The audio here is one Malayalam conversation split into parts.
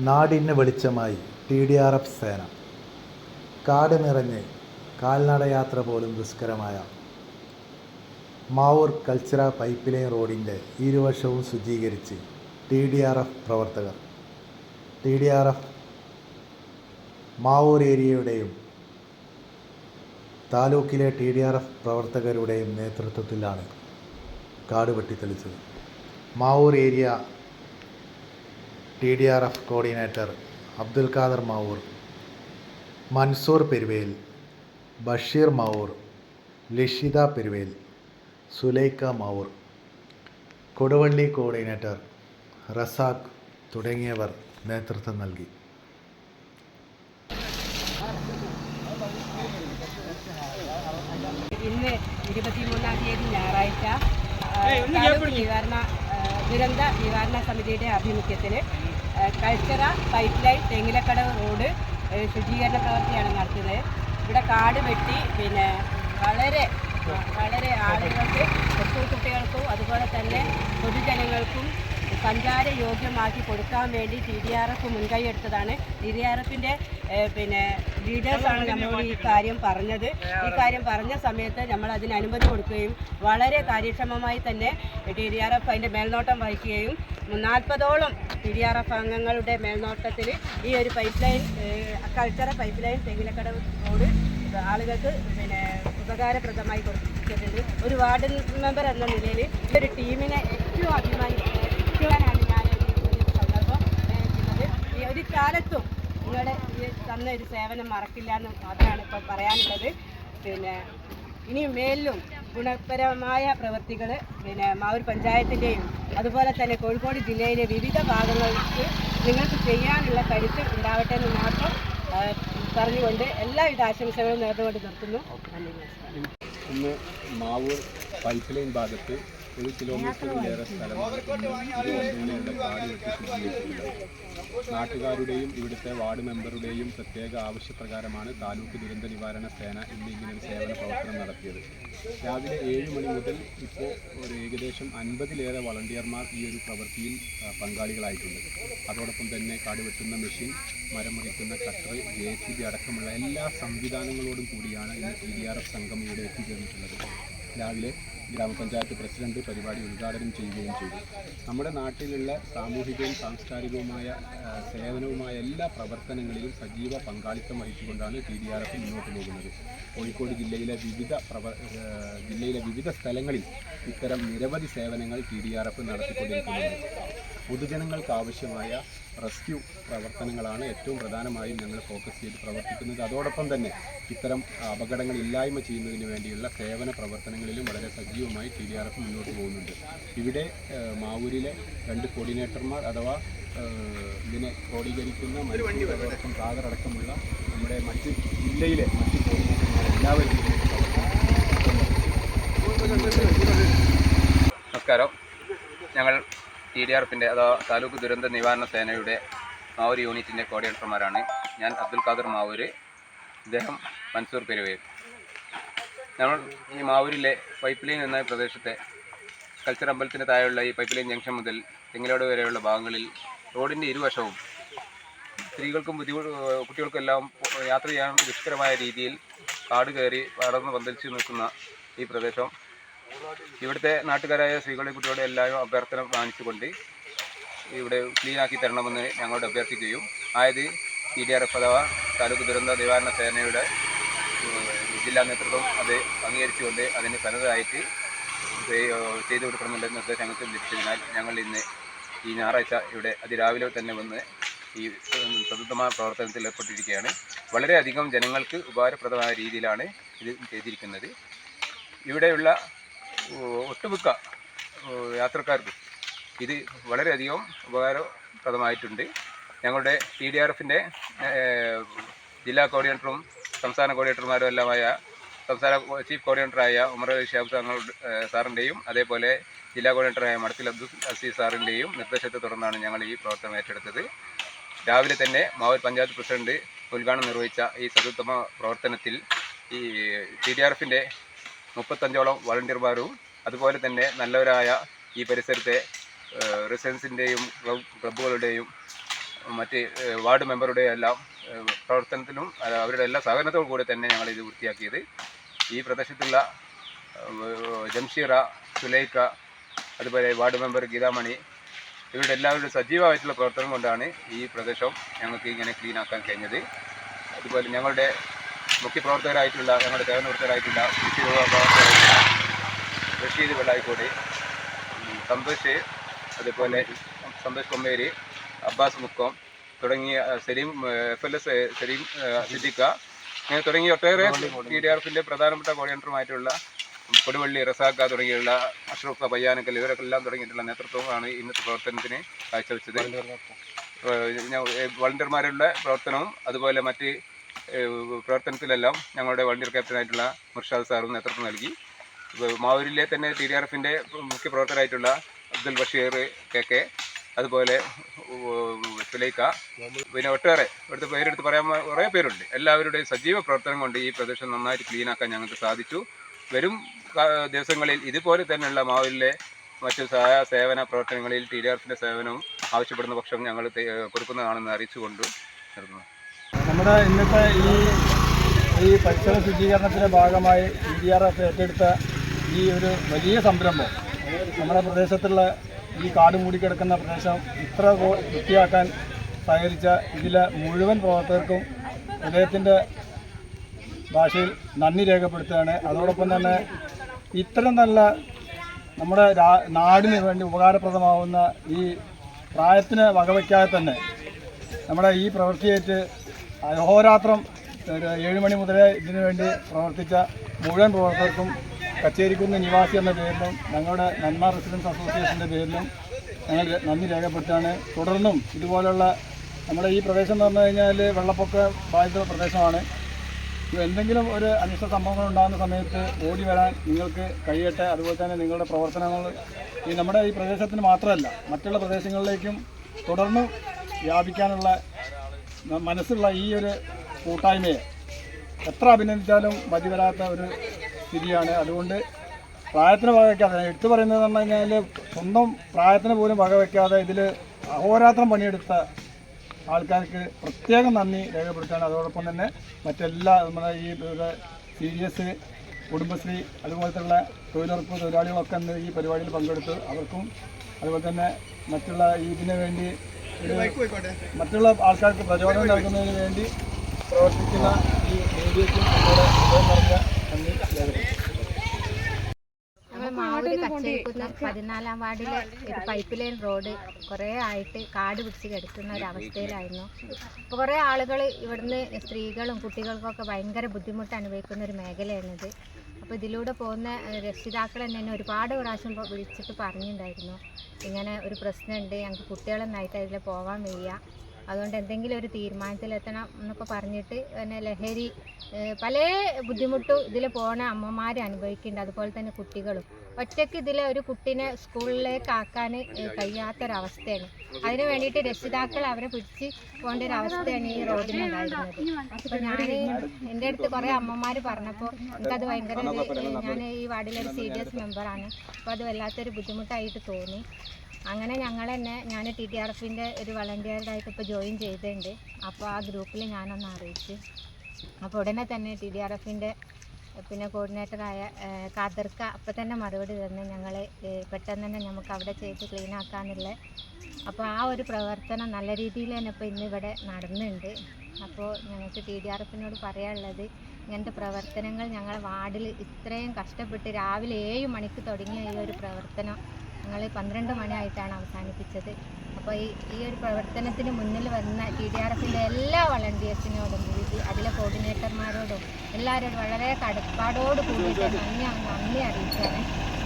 നാടിന് വെളിച്ചമായി ടി ഡി ആർ എഫ് സേന. കാട് നിറഞ്ഞ് കാൽനടയാത്ര പോലും ദുഷ്കരമായ മാവൂർ കൾച്ചറ പൈപ്പ് ലൈൻ റോഡിന്റെ ഇരുവശവും ശുചീകരിച്ച് ടി ഡി ആർ എഫ് പ്രവർത്തകർ. T D R F Mavoor ഏരിയയുടെയും താലൂക്കിലെ ടി ഡി ആർ എഫ് പ്രവർത്തകരുടെയും നേതൃത്വത്തിലാണ് കാട് വെട്ടിത്തെളിച്ചത്. Mavoor area T D R F coordinator Abdul Khader Mavoor Mansoor Peruvel Basheer Mavoor Lishitha Peruvel Sulaikha Mavoor Koduvally coordinator Razak തുടങ്ങിയവർ നേതൃത്വം നൽകി. ഇന്ന് ഇരുപത്തിമൂന്നാം തീയതി ഞായറാഴ്ച നിവാരണ ദുരന്ത നിവാരണ സമിതിയുടെ ആഭിമുഖ്യത്തിൽ കൾച്ചറ പൈപ്പ് ലൈൻ തെങ്ങിലക്കടവ് റോഡ് ശുചീകരണ പ്രവൃത്തിയാണ് നടത്തിയത് ഇവിടെ കാട് വെട്ടി പിന്നെ വളരെ വളരെ ആളുകൾക്ക് സ്കൂൾ കുട്ടികൾക്കും അതുപോലെ തന്നെ പൊതുജനങ്ങൾക്കും സഞ്ചാര യോഗ്യമാക്കി കൊടുക്കാൻ വേണ്ടി ടി ഡി ആർ എഫ് മുൻകൈ എടുത്തതാണ്. ടി ഡി ആർ എഫിന്റെ പിന്നെ ലീഡേഴ്സാണ് നമ്മളോട് ഈ കാര്യം പറഞ്ഞത്. ഈ കാര്യം പറഞ്ഞ സമയത്ത് നമ്മൾ അതിന് അനുമതി കൊടുക്കുകയും വളരെ കാര്യക്ഷമമായി തന്നെ ടി ഡി ആർ എഫ് അതിന്റെ മേൽനോട്ടം വഹിക്കുകയും നാൽപ്പതോളം ടി ഡി ആർ എഫ് അംഗങ്ങളുടെ മേൽനോട്ടത്തിൽ ഈ ഒരു പൈപ്പ് ലൈൻ കൾച്ചറ പൈപ്പ് ലൈൻ തെങ്ങിലക്കടവ് റോഡ് ആളുകൾക്ക് പിന്നെ ഉപകാരപ്രദമായി കൊടുത്തിട്ടുണ്ട്. ഒരു വാർഡ് മെമ്പർ എന്ന നിലയിൽ ഒരു ടീമിനെ ഏറ്റവും അഭിമാനിക്കാനാണ് ഞാൻ സന്ദർഭം ഒരു കാലത്തും നിങ്ങളുടെ ഈ തന്ന ഒരു സേവനം മറക്കില്ല എന്ന് മാത്രമാണ് ഇപ്പോൾ പറയാനുള്ളത്. പിന്നെ ഇനി മേലിലും ഗുണപരമായ പ്രവൃത്തികൾ പിന്നെ മാവൂർ പഞ്ചായത്തിന്റെയും അതുപോലെ തന്നെ കോഴിക്കോട് ജില്ലയിലെ വിവിധ ഭാഗങ്ങൾക്ക് നിങ്ങൾക്ക് ചെയ്യാനുള്ള കരുത്ത് ഉണ്ടാവട്ടെ എന്ന് മാത്രം പറഞ്ഞുകൊണ്ട് എല്ലാവിധ ആശംസകളും നേർന്നുകൊണ്ട് നിർത്തുന്നു. നന്ദി ഇന്ന് മാവൂർ പൈപ്പ് ലൈൻ ഭാഗത്ത് ഒരു കിലോമീറ്ററിലേറെ ശുചീകരിച്ചിട്ടുള്ളത് നാട്ടുകാരുടെയും ഇവിടുത്തെ വാർഡ് മെമ്പറുടെയും പ്രത്യേക ആവശ്യപ്രകാരമാണ് താലൂക്ക് ദുരന്ത നിവാരണ സേന ഇന്ന് ഇങ്ങനെ സേവന പ്രവർത്തനം നടത്തിയത്. രാവിലെ ഏഴ് മണി മുതൽ ഇപ്പോൾ ഒരു ഏകദേശം അൻപതിലേറെ വളണ്ടിയർമാർ ഈ ഒരു പ്രവൃത്തിയിൽ പങ്കാളികളായിട്ടുണ്ട്. അതോടൊപ്പം തന്നെ കാട് വെട്ടുന്ന മെഷീൻ മരം മുറിക്കുന്ന കട്ടർ ജെ സി ബി അടക്കമുള്ള എല്ലാ സംവിധാനങ്ങളോടും കൂടിയാണ് ഇന്ന് ടി ഡി ആർ എഫ് സംഘം ഇവിടെ എത്തിച്ചേർന്നിട്ടുള്ളത്. രാവിലെ ഗ്രാമപഞ്ചായത്ത് പ്രസിഡന്റ് പരിപാടി ഉദ്ഘാടനം ചെയ്യുകയും ചെയ്തു. നമ്മുടെ നാട്ടിലുള്ള സാമൂഹികവും സാംസ്കാരികവുമായ സേവനവുമായ എല്ലാ പ്രവർത്തനങ്ങളിലും സജീവ പങ്കാളിത്തം വഹിച്ചുകൊണ്ടാണ് ടി ഡി ആർ എഫ് മുന്നോട്ട് പോകുന്നത്. കോഴിക്കോട് ജില്ലയിലെ വിവിധ പ്രവ ജില്ലയിലെ വിവിധ സ്ഥലങ്ങളിൽ ഇത്തരം നിരവധി സേവനങ്ങൾ ടി ഡി ആർ എഫ് നടത്തിക്കൊണ്ടിരിക്കുന്നുണ്ട്. പൊതുജനങ്ങൾക്ക് ആവശ്യമായ റെസ്ക്യൂ പ്രവർത്തനങ്ങളാണ് ഏറ്റവും പ്രധാനമായും ഞങ്ങൾ ഫോക്കസ് ചെയ്ത് പ്രവർത്തിക്കുന്നത്. അതോടൊപ്പം തന്നെ ഇത്തരം അപകടങ്ങൾ ഇല്ലായ്മ ചെയ്യുന്നതിന് വേണ്ടിയുള്ള സേവന പ്രവർത്തനങ്ങളിലും വളരെ സജീവമായി ടി ഡി ആർ എഫ് മുന്നോട്ട് പോകുന്നുണ്ട്. ഇവിടെ മാവൂരിലെ രണ്ട് കോർഡിനേറ്റർമാർ അഥവാ ഇതിനെ ക്രോഡീകരിക്കുന്ന സാഗർ അടക്കമുള്ള നമ്മുടെ മറ്റ് ജില്ലയിലെ മറ്റ് കോർഡിനേറ്റർമാർ എല്ലാവരും നമസ്കാരം. ഞങ്ങൾ ടി ഡി ആർ എഫിന്റെ അഥവാ താലൂക്ക് ദുരന്ത നിവാരണ സേനയുടെ മാവൂർ യൂണിറ്റിന്റെ കോർഡിനേറ്റർമാരാണ് ഞാൻ അബ്ദുൽ ഖാദർ മാവൂര്. ഇദ്ദേഹം മൻസൂർ പെരുവേൽ ഞങ്ങൾ ഈ മാവൂരിലെ പൈപ്പ് ലൈൻ എന്ന പ്രദേശത്തെ കൾച്ചർ അമ്പലത്തിന് താഴെയുള്ള ഈ പൈപ്പ് ലൈൻ ജംഗ്ഷൻ മുതൽ തെങ്ങിലോട് വരെയുള്ള ഭാഗങ്ങളിൽ റോഡിന്റെ ഇരുവശവും സ്ത്രീകൾക്കും ബുദ്ധിമുട്ട് കുട്ടികൾക്കും എല്ലാം യാത്ര ചെയ്യാൻ ദുഷ്കരമായ രീതിയിൽ കാട് കയറി വളർന്ന് പന്തലിച്ച് നിൽക്കുന്ന ഈ പ്രദേശം ഇവിടുത്തെ നാട്ടുകാരായ സ്ത്രീകളെ കുട്ടികളുടെ എല്ലാവരും അഭ്യർത്ഥന കാണിച്ചുകൊണ്ട് ഇവിടെ ക്ലീനാക്കി തരണമെന്ന് ഞങ്ങളോട് അഭ്യർത്ഥിക്കുകയും ആയത് ടി ഡി ആർ എഫ് അഥവാ താലൂക്ക് ദുരന്ത നിവാരണ സേനയുടെ ജില്ലാ നേതൃത്വം അത് അംഗീകരിച്ചുകൊണ്ട് അതിന് തനതായിട്ട് ചെയ്തു കൊടുക്കണമെന്നുള്ള നിർദ്ദേശം ഞങ്ങൾക്ക് ലഭിച്ചതിനാൽ ഞങ്ങൾ ഇന്ന് ഈ ഞായറാഴ്ച ഇവിടെ അതിരാവിലെ തന്നെ വന്ന് ഈ പ്രബുദ്ധമായ പ്രവർത്തനത്തിൽ ഏർപ്പെട്ടിരിക്കുകയാണ്. വളരെയധികം ജനങ്ങൾക്ക് ഉപകാരപ്രദമായ രീതിയിലാണ് ഇത് ചെയ്തിരിക്കുന്നത്. ഇവിടെയുള്ള ഒട്ടുമിക്ക യാത്രക്കാർക്കും ഇത് വളരെയധികം ഉപകാരപ്രദമായിട്ടുണ്ട്. ഞങ്ങളുടെ ടി ഡി ആർ എഫിന്റെ ജില്ലാ കോർഡിനേറ്ററും സംസ്ഥാന കോർഡിനേറ്റർമാരും എല്ലാമായ സംസ്ഥാന ചീഫ് കോർഡിനേറ്ററായ ഉമർ തങ്ങൾ സാറിന്റെയും അതേപോലെ ജില്ലാ കോർഡിനേറ്ററായ മടത്തിൽ അബ്ദുൽ അസീസ് സാറിന്റെയും നിർദ്ദേശത്തെ തുടർന്നാണ് ഞങ്ങൾ ഈ പ്രവർത്തനം ഏറ്റെടുത്തത്. രാവിലെ തന്നെ മാവൂർ പഞ്ചായത്ത് പ്രസിഡന്റ് ഉദ്ഘാടനം നിർവഹിച്ച ഈ സതുത്തമ പ്രവർത്തനത്തിൽ ഈ ടി ഡി ആർ എഫിന്റെ മുപ്പത്തഞ്ചോളം വളണ്ടിയർമാരും അതുപോലെ തന്നെ നല്ലവരായ ഈ പരിസരത്തെ റെസിഡൻസിന്റെയും ക്ലബ്ബുകളുടെയും മറ്റ് വാർഡ് മെമ്പറുടെയും എല്ലാം പ്രവർത്തനത്തിലും അവരുടെ എല്ലാ സഹകരണത്തോടു കൂടി തന്നെ ഞങ്ങൾ ഇത് വൃത്തിയാക്കിയത്. ഈ പ്രദേശത്തുള്ള ജംഷീറ സുലൈക്ക അതുപോലെ വാർഡ് മെമ്പർ ഗീതാമണി ഇവരുടെ എല്ലാവരുടെ സജീവമായിട്ടുള്ള പ്രവർത്തനം കൊണ്ടാണ് ഈ പ്രദേശം ഞങ്ങൾക്ക് ഇങ്ങനെ ക്ലീൻ ആക്കാൻ കഴിഞ്ഞത്. അതുപോലെ ഞങ്ങളുടെ മുഖ്യപ്രവർത്തകരായിട്ടുള്ള ഞങ്ങളുടെ സേവന പ്രവർത്തകരായിട്ടുള്ള കൃഷി പ്രവർത്തകരായിട്ടുള്ള റഷീദ് വെള്ളായിക്കോട് സന്തോഷ് അതുപോലെ സന്തോഷ് കൊമ്മേരി അബ്ബാസ് മുക്കം തുടങ്ങിയ Saleem F L S Saleem Siddiqa ഇങ്ങനെ തുടങ്ങിയ ഒട്ടേറെ ടി ഡി ആർ എഫിന്റെ പ്രധാനപ്പെട്ട കോർഡിനേറ്ററുമായിട്ടുള്ള കൊടുവള്ളി റസാക്ക തുടങ്ങിയുള്ള അഷ്റഫ് പയ്യാനക്കൽ ഇവരൊക്കെ തുടങ്ങിയിട്ടുള്ള നേതൃത്വമാണ് ഇന്നത്തെ പ്രവർത്തനത്തിന് കാഴ്ചവെച്ചത്. വളണ്ടിയർമാരുടെ പ്രവർത്തനവും അതുപോലെ മറ്റ് പ്രവർത്തനത്തിലെല്ലാം ഞങ്ങളുടെ വളണ്ടിയർ ക്യാപ്റ്റനായിട്ടുള്ള മുർഷാദ് സാറും നേതൃത്വം നൽകി. മാവൂരിലെ തന്നെ ടി ഡി ആർ എഫിന്റെ മുഖ്യ പ്രവർത്തകരായിട്ടുള്ള അബ്ദുൽ ബഷീർ കെ കെ അതുപോലെ സുലൈക്ക പിന്നെ ഒട്ടേറെ ഇവിടുത്തെ പേരെടുത്ത് പറയാൻ കുറേ പേരുണ്ട്. എല്ലാവരുടെയും സജീവ പ്രവർത്തനം കൊണ്ട് ഈ പ്രദേശം നന്നായിട്ട് ക്ലീനാക്കാൻ ഞങ്ങൾക്ക് സാധിച്ചു. വരും ദിവസങ്ങളിൽ ഇതുപോലെ തന്നെയുള്ള മാവൂരിലെ മറ്റു സഹായ സേവന പ്രവർത്തനങ്ങളിൽ ടി ഡി ആർ എഫിന്റെ സേവനവും ആവശ്യപ്പെടുന്ന പക്ഷം ഞങ്ങൾ കൊടുക്കുന്നതാണെന്ന് അറിയിച്ചുകൊണ്ട് നിർത്തുന്നു. നമ്മുടെ ഇന്നത്തെ ഈ ഈ പരിസര ശുചീകരണത്തിന്റെ ഭാഗമായി ഇ ഡി ആർ എഫ് ഏറ്റെടുത്ത ഈ ഒരു വലിയ സംരംഭം നമ്മുടെ പ്രദേശത്തുള്ള ഈ കാട് മൂടിക്കിടക്കുന്ന പ്രദേശം ഇത്ര വൃത്തിയാക്കാൻ സഹകരിച്ച ഇതിലെ മുഴുവൻ പ്രവർത്തകർക്കും ഹൃദയത്തിന്റെ ഭാഷയിൽ നന്ദി രേഖപ്പെടുത്തുകയാണ്. അതോടൊപ്പം തന്നെ ഇത്തരം നല്ല നമ്മുടെ നാടിന് വേണ്ടി ഉപകാരപ്രദമാവുന്ന ഈ പ്രായത്തിന് വകവയ്ക്കാതെ തന്നെ നമ്മുടെ ഈ പ്രവൃത്തിയേറ്റ് അഹോരാത്രം ഏഴ് മണി മുതലേ ഇതിനു വേണ്ടി പ്രവർത്തിച്ച മുഴുവൻ പ്രവർത്തകർക്കും കച്ചേരിക്കുന്ന് നിവാസി എന്ന പേരിലും ഞങ്ങളുടെ നന്മ റെസിഡൻസ് അസോസിയേഷന്റെ പേരിലും ഞങ്ങൾ നന്ദി രേഖപ്പെടുത്താണ് തുടർന്നും ഇതുപോലുള്ള നമ്മുടെ ഈ പ്രദേശം എന്ന് പറഞ്ഞു കഴിഞ്ഞാൽ വെള്ളപ്പൊക്ക ബാധിത പ്രദേശമാണ്. എന്തെങ്കിലും ഒരു അനിഷ്ട സംഭവങ്ങൾ ഉണ്ടാകുന്ന സമയത്ത് ഓടി വരാൻ നിങ്ങൾക്ക് കഴിയട്ടെ. അതുപോലെ തന്നെ നിങ്ങളുടെ പ്രവർത്തനങ്ങൾ ഈ നമ്മുടെ ഈ പ്രദേശത്തിന് മാത്രമല്ല മറ്റുള്ള പ്രദേശങ്ങളിലേക്കും തുടർന്നും വ്യാപിക്കാനുള്ള മനസ്സുള്ള ഈ ഒരു കൂട്ടായ്മയെ എത്ര അഭിനന്ദിച്ചാലും മതി വരാത്ത ഒരു സ്ഥിതിയാണ്. അതുകൊണ്ട് പ്രായത്തിന് വകവയ്ക്കാതെ എടുത്തു പറയുന്നത് എന്ന് പറഞ്ഞു കഴിഞ്ഞാൽ സ്വന്തം പ്രായത്തിന് പോലും വകവയ്ക്കാതെ ഇതിൽ അഹോരാത്രം പണിയെടുത്ത ആൾക്കാർക്ക് പ്രത്യേകം നന്ദി രേഖപ്പെടുത്തുകയാണ്. അതോടൊപ്പം തന്നെ മറ്റെല്ലാ നമ്മുടെ ഈ സി ഡി എസ് കുടുംബശ്രീ അതുപോലത്തുള്ള തൊഴിലുറപ്പ് തൊഴിലാളികളൊക്കെ ഈ പരിപാടിയിൽ പങ്കെടുത്തു അവർക്കും അതുപോലെ തന്നെ മറ്റുള്ള ഇതിനു വേണ്ടി മറ്റുള്ള ആൾക്കാർക്ക് പ്രചോദനം നൽകുന്നതിന് വേണ്ടി പ്രവർത്തിക്കുന്ന ഈ മീഡിയയ്ക്കും നമ്മുടെ ഹൃദയം നിറഞ്ഞ നന്ദി കച്ചേരിക്കുന്ന് പതിനാലാം വാർഡിലെ ഒരു പൈപ്പ് ലൈൻ റോഡ് കുറേ ആയിട്ട് കാട് പിടിച്ച് കിടക്കുന്ന ഒരു അവസ്ഥയിലായിരുന്നു. അപ്പോൾ കുറേ ആളുകൾ ഇവിടുന്ന് സ്ത്രീകളും കുട്ടികൾക്കൊക്കെ ഭയങ്കര ബുദ്ധിമുട്ട് അനുഭവിക്കുന്ന ഒരു മേഖലയാണിത്. അപ്പോൾ ഇതിലൂടെ പോകുന്ന രക്ഷിതാക്കൾ എന്നെ ഒരുപാട് പ്രാവശ്യം വിളിച്ചിട്ട് പറഞ്ഞിട്ടുണ്ടായിരുന്നു ഇങ്ങനെ ഒരു പ്രശ്നമുണ്ട് ഞങ്ങൾക്ക് കുട്ടികളൊന്നായിട്ട് അതിൽ പോകാൻ വയ്യ. അതുകൊണ്ട് എന്തെങ്കിലും ഒരു തീരുമാനത്തിലെത്തണം എന്നൊക്കെ പറഞ്ഞിട്ട് പിന്നെ ലഹരി പല ബുദ്ധിമുട്ടും ഇതിൽ പോണ അമ്മമാർ അനുഭവിക്കുന്നുണ്ട് അതുപോലെ തന്നെ കുട്ടികളും. ഒറ്റയ്ക്ക് ഇതിൽ ഒരു കുട്ടീനെ സ്കൂളിലേക്ക് ആക്കാൻ കഴിയാത്തൊരവസ്ഥയാണ്. അതിന് വേണ്ടിയിട്ട് രക്ഷിതാക്കൾ അവരെ പിടിച്ച് പോകേണ്ട ഒരു അവസ്ഥയാണ് ഈ റോഡിനുണ്ടായിരുന്നത് അപ്പോൾ ഞാൻ എന്റെ അടുത്ത് കുറേ അമ്മമാർ പറഞ്ഞപ്പോൾ എനിക്കത് ഭയങ്കര ഞാൻ ഈ വാർഡിലൊരു സി ഡി എസ് മെമ്പറാണ്. അപ്പോൾ അത് വല്ലാത്തൊരു ബുദ്ധിമുട്ടായിട്ട് തോന്നി. അങ്ങനെ ഞങ്ങൾ തന്നെ ഞാൻ ടി ടി ആർ എഫിന്റെ ഒരു വളണ്ടിയറായിട്ട് ഇപ്പോൾ ജോയിൻ ചെയ്തിട്ടുണ്ട്. അപ്പോൾ ആ ഗ്രൂപ്പിൽ ഞാനൊന്ന് അറിയിച്ച്. അപ്പോൾ ഉടനെ തന്നെ ടി ഡി ആർ എഫിന്റെ പിന്നെ കോർഡിനേറ്ററായ ഖാദർക്ക അപ്പം തന്നെ മറുപടി തന്ന് ഞങ്ങൾ പെട്ടെന്ന് തന്നെ നമുക്ക് അവിടെ ചെയ്ത് ക്ലീൻ ആക്കാനുള്ള അപ്പോൾ ആ ഒരു പ്രവർത്തനം നല്ല രീതിയിൽ തന്നെ ഇപ്പോൾ ഇന്ന് ഇവിടെ നടന്നുണ്ട്. അപ്പോൾ ഞങ്ങൾക്ക് ടി ഡി ആർ എഫിനോട് പറയാനുള്ളത് ഇങ്ങനത്തെ പ്രവർത്തനങ്ങൾ ഞങ്ങളെ വാർഡിൽ ഇത്രയും കഷ്ടപ്പെട്ട് രാവിലെ ഏഴ് മണിക്ക് തുടങ്ങിയ ഈ ഒരു പ്രവർത്തനം ഞങ്ങൾ പന്ത്രണ്ട് മണിയായിട്ടാണ് അവസാനിപ്പിച്ചത്. അപ്പോൾ ഈ ഈ ഒരു പ്രവർത്തനത്തിന് മുന്നിൽ വന്ന ടി ഡി ആർ എഫിന്റെ എല്ലാ വളണ്ടിയേഴ്സിനോടും അതിലെ കോർഡിനേറ്റർമാരോടും എല്ലാവരോടും വളരെ കടപ്പാടോട് കൂടിയിട്ട് നന്ദി നന്ദി അറിയിച്ചാണ്.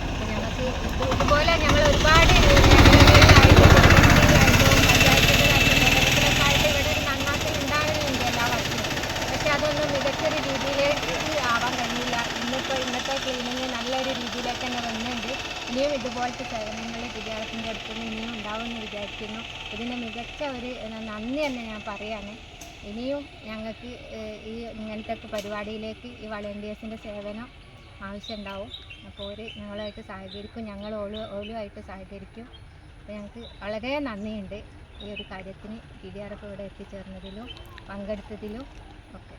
അപ്പോൾ ഞങ്ങൾക്ക് ഇതുപോലെ ഞങ്ങൾ ഒരുപാട് ഇന്നത്തെ ക്ലീനിങ് നല്ലൊരു രീതിയിലേക്ക് തന്നെ വന്നിട്ടുണ്ട്. ഇനിയും ഇതുപോലത്തെ സേവനങ്ങൾ എല്ലാവർക്കും കൊടുക്കുന്നു ഇനിയും ഉണ്ടാവുമെന്ന് വിചാരിക്കുന്നു. ഇതിന് മികച്ച ഒരു നന്ദി തന്നെ ഞാൻ പറയാണ് ഇനിയും ഞങ്ങൾക്ക് ഈ ഇങ്ങനത്തെ പരിപാടിയിലേക്ക് ഈ വളണ്ടിയേഴ്സിന്റെ സേവനം ആവശ്യമുണ്ടാവും. അപ്പോൾ ഒരു ഞങ്ങളുമായിട്ട് സഹകരിക്കും ഞങ്ങൾ ഓളു ഓളുമായിട്ട് സഹകരിക്കും. അപ്പോൾ ഞങ്ങൾക്ക് വളരെ നന്ദിയുണ്ട് ഈ ഒരു കാര്യത്തിന്. ടി ഡി ആർ ഇവിടെ എത്തിച്ചേർന്നതിലും പങ്കെടുത്തതിലും ഒക്കെ.